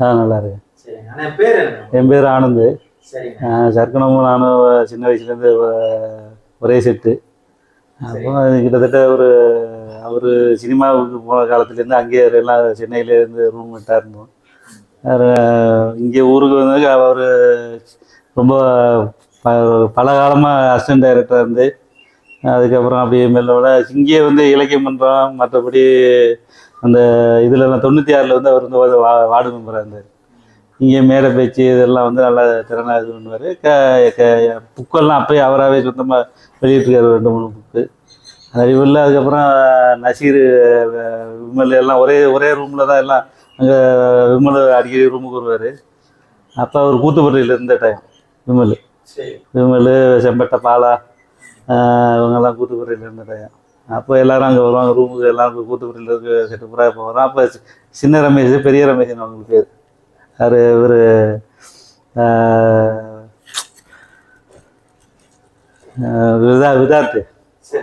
ஆ நல்லா இருக்கு என் பேர் ஆனந்து. சர்க்கனமும் நானும் சின்ன வயசுலேருந்து ஒரே செட்டு. அப்போ கிட்டத்தட்ட ஒரு அவர் சினிமாவுக்கு போன காலத்துலேருந்து அங்கேயே எல்லாம் சென்னையிலேருந்து ரூம் மெட்டாக இருந்தோம். இங்கே ஊருக்கு வந்து அவர் ரொம்ப ப- பல காலமாக அசிஸ்டன்ட் டைரக்டராக இருந்து அதுக்கப்புறம் அப்படியே மெல்லோட இங்கேயே வந்து இலக்கியம் மன்றம் மற்றபடி அந்த இதுலலாம் தொண்ணூற்றி ஆறில் வந்து அவர் வந்து வார்டு மெம்பராக இருந்தார். இங்கே மேடை பேச்சு இதெல்லாம் வந்து நல்லா திறனாக இது பண்ணுவார். க க புக்கெல்லாம் அப்போயே அவராகவே சொந்தமாக வெளியிட்டிருக்காரு ரெண்டு மூணு புக்கு அறிவில்லை. அதுக்கப்புறம் நசீர் விமல் எல்லாம் ஒரே ஒரே ரூமில் தான் எல்லாம் அங்கே விமல் அடிக்கடி ரூமுக்கு வருவார். அப்போ அவர் கூத்துப்பட்டியில் இருந்த டைம் விமல். விமல் செம்பட்டை பாலா இவங்கெல்லாம் கூத்துப்பட்டியில் இருந்த டைம் அப்போ எல்லாரும் அங்கே வருவாங்க ரூமுக்கு எல்லாரும் கூத்துப்பட்டியில் இருக்க செட்டு பூரா இப்போ வரோம் அப்போ சின்ன ரமேஷ் பெரிய ரமேஷ்னு அவங்களுக்கு பேர். அவர் இவர் விதா விதார்த்து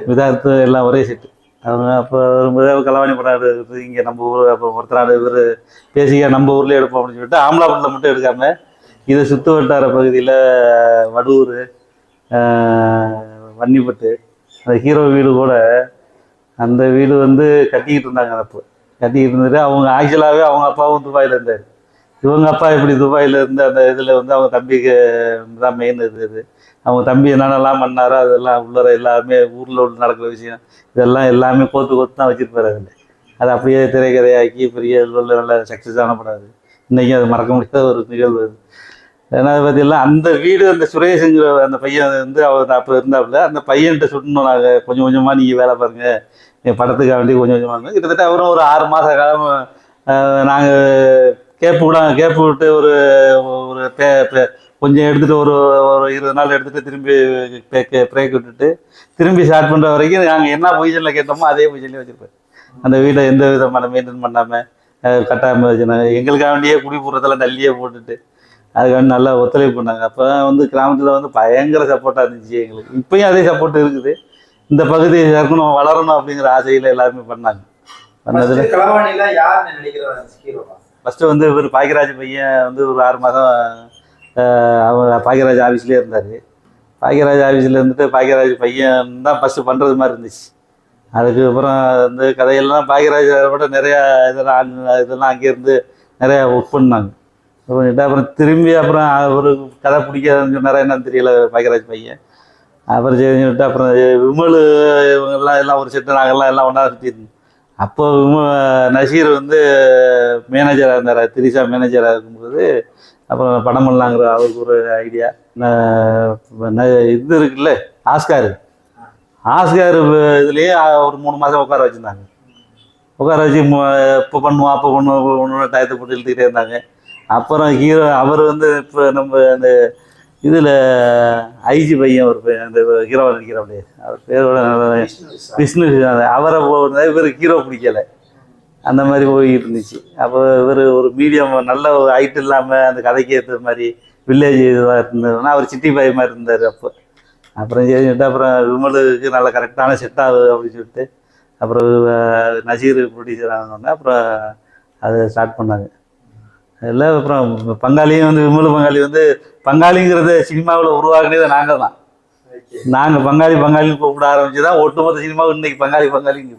விதார்த்து எல்லாம் ஒரே செட்டு அவங்க அப்போ வரும்போது கலவாணி படம் எடுக்கிறது இங்கே நம்ம ஊர் அப்போ ஒருத்தராடு இவர் பேசிக்க நம்ம ஊர்லேயே எடுப்போம் அப்படின்னு சொல்லிட்டு ஆம்லாபுரத்தில் மட்டும் எடுக்காம இதை சுற்று வட்டார பகுதியில் வடூர் வன்னிப்பட்டு அந்த ஹீரோ வீடு கூட அந்த வீடு வந்து கட்டிக்கிட்டு இருந்தாங்க அப்போ. கட்டிக்கிட்டு இருந்துட்டு அவங்க ஆக்சுவலாகவே அவங்க அப்பாவும் துபாயில் இருந்தார். இவங்க அப்பா இப்படி துபாயில் இருந்து அந்த இதில் வந்து அவங்க தம்பிக்கு தான் மெயின் இருந்தது அவங்க தம்பி என்னென்னலாம் பண்ணாரோ அதெல்லாம் உள்ளர எல்லாமே ஊரில் உள்ள நடக்கிற விஷயம். இதெல்லாம் எல்லாமே கோத்து கோத்து தான் வச்சுருப்பாரு அதில். அதை அப்படியே திரைக்கதையாக்கி பெரிய உள்ள நல்ல சக்ஸஸ் ஆன இன்றைக்கும் அது. மறக்க முடியாத ஒரு நிகழ்வு அது. ஏன்னா பார்த்தீங்கன்னா அந்த வீடு அந்த சுரேஷுங்கிற அந்த பையன் வந்து அவர் அப்போ இருந்தாப்புல அந்த பையன்கிட்ட சொன்னோம் நாங்கள் கொஞ்சம் கொஞ்சமாக நீங்கள் வேலை பாருங்கள் என் படத்துக்காக வேண்டி கொஞ்சம் கொஞ்சமாக இருந்தோம் கிட்டத்தட்ட அவரும் ஒரு ஆறு மாத காலம் நாங்கள் கேப்பு விட கேப்பு விட்டு ஒரு ஒரு பே கொஞ்சம் எடுத்துகிட்டு ஒரு ஒரு இருபது நாள் எடுத்துகிட்டு திரும்பி பிரேக் விட்டுட்டு திரும்பி ஸ்டார்ட் பண்ணுற வரைக்கும் நாங்கள் என்ன பொசிஷனில் கேட்டோமோ அதே பொசிஷன்லேயே வச்சுருப்பேன். அந்த வீட்டை எந்த விதமான மெயின்டைன் பண்ணாமல் கட்டாமல் வச்சுனாங்க எங்களுக்காக வேண்டியே குடிபுறத்தெல்லாம் தள்ளியே போட்டுட்டு அதுக்காண்டி நல்லா ஒத்துழைப்பு பண்ணாங்க. அப்போ வந்து கிராமத்தில் வந்து பயங்கர சப்போர்ட்டாக இருந்துச்சு எங்களுக்கு. இப்போயும் அதே சப்போர்ட் இருக்குது. இந்த பகுதி இருக்கணும் வளரணும் அப்படிங்கிற ஆசையில் எல்லாருமே பண்ணாங்க. பண்ணதில் ஃபஸ்ட்டு வந்து இவர் பாக்கியராஜ் பையன் வந்து ஒரு ஆறு மாதம் அவர் பாக்கியராஜ் ஆஃபீஸ்லேயே இருந்தார். பாக்கியராஜ் ஆஃபீஸில் இருந்துட்டு பாக்கியராஜ் பையன் தான் ஃபஸ்ட்டு பண்ணுறது மாதிரி இருந்துச்சு. அதுக்கப்புறம் வந்து கதையெல்லாம் பாக்கியராஜ் விட நிறையா இதெல்லாம் இதெல்லாம் அங்கேருந்து நிறையா ஒர்க் பண்ணாங்க. பண்ணிட்டு அப்புறம் திரும்பி அப்புறம் ஒரு கதை பிடிக்காதுன்னு சொன்னாரா என்னன்னு தெரியல பாக்கியராஜ் பையன். அப்புறம் சரி சொல்லிட்டு அப்புறம் விமல் இவங்கெல்லாம் எல்லாம் ஒரு செட்டு நாங்கள்லாம் எல்லாம் ஒன்றா சுற்றிருந்தோம் அப்போ விம நசீர் வந்து மேனேஜராக இருந்தார். திரிசா மேனேஜராக இருக்கும்போது அப்புறம் படம் பண்ணலாங்கிற அவருக்கு ஒரு ஐடியா இது இருக்குல்ல ஆஸ்கார். ஆஸ்கார் இதுலேயே ஒரு மூணு மாதம் உட்கார வச்சுருந்தாங்க. உட்கார வச்சு இப்போ பண்ணுவோம் அப்போ பண்ணுவோம் ஒன்று டயத்தை போட்டு இழுத்துக்கிட்டே இருந்தாங்க. அப்புறம் ஹீரோ அவர் வந்து இப்போ நம்ம அந்த இதில் ஐஜி பையன் ஒரு அந்த ஹீரோ நடிக்கிறாப்லையே அவர் பேரோட விஷ்ணு அவரை போனது இவருக்கு ஹீரோ பிடிக்கலை. அந்த மாதிரி போய்கிட்டு இருந்துச்சு. அப்போ இவர் ஒரு மீடியம் நல்ல ஒரு ஹைட் இல்லாமல் அந்த கதைக்கு ஏற்ற மாதிரி வில்லேஜ் இதுவாக இருந்ததுன்னா அவர் சிட்டி பாய் மாதிரி இருந்தார் அப்போ. அப்புறம் சரி அப்புறம் விமலுக்கு நல்ல கரெக்டான செட் ஆகுது அப்படின்னு சொல்லிட்டு அப்புறம் நசீர் ப்ரொடியூசர் ஆனோடனே அப்புறம் அதை ஸ்டார்ட் பண்ணாங்க. எல்லாம் அப்புறம் பங்காளியும் வந்து விமல் பங்காளி வந்து பங்காளிங்கிறத சினிமாவில் உருவாக்குனதே நாங்கள் தான் நாங்கள் பங்காளி பங்காளின்னு கூப்பிட ஆரம்பிச்சு தான் ஒட்டுமொத்த சினிமாவும் இன்னைக்கு பங்காளி பங்காளிங்க